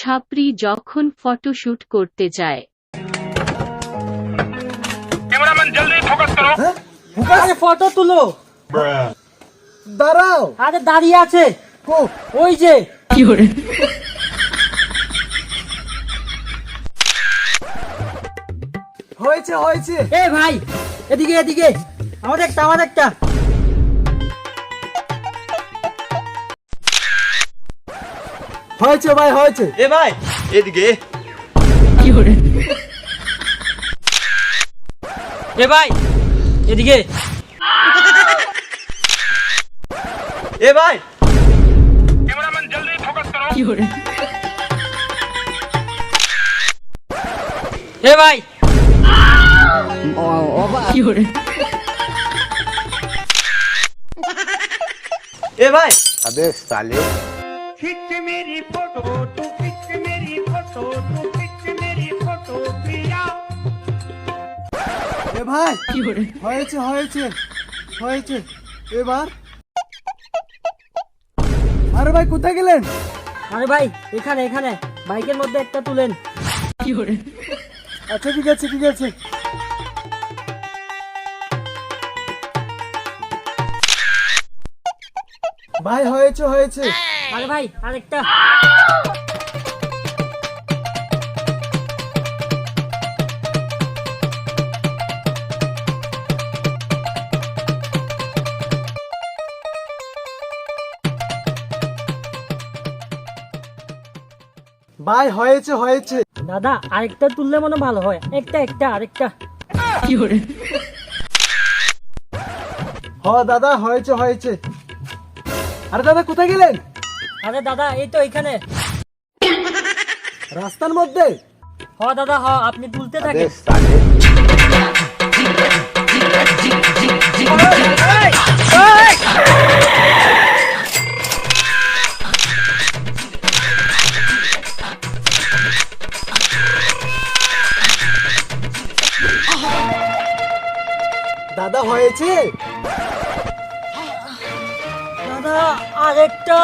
ছাপরি যখন ফটোশুট করতে যায়। হ্যাঁ? ফটো তুলো। দাঁড়াও। আরে দাঁড়িয়ে আছে। ওই যে। কি হয়েছে হয়েছে। এ ভাই এদিকে এদিকে। আমার একটা আমার একটা। হয়েছে ভাই হয়েছে। এ ভাই এদিকে। কি করে এ ভাই এদিকে। এ ভাই। ক্যামেরাম্যান জলদি ফোকাস করো। কি করে? এ ভাই। কি করে? এ ভাই। আদেশ তালে खिंच मेरी फोटो तू खिंच मेरी फोटो तू खिंच मेरी फोटो पिया এ ভাই হয়েছে হয়েছে হয়েছে এবার আরে ভাই কোথায় গেলেন আরে ভাই এখানে এখানে বাইকের মধ্যে একটা তুলেন আচ্ছা ঠিক আছে ঠিক আছে ভাই হয়েছে হয়েছে। আরে ভাই আরেকটা। ভাই হয়েছে হয়েছে। দাদা আরেকটা তুললে মনে ভালো হয়। একটা একটা আরেকটা। কি হ দাদা হয়েছে হয়েছে। আরে দাদা কোথায় গেলেন? আরে দাদা এই তো এখানে। রাস্তার মধ্যে? হ দাদা হ আপনি তুলতে থাকেন। দাদা হয়েছে? আরেকটা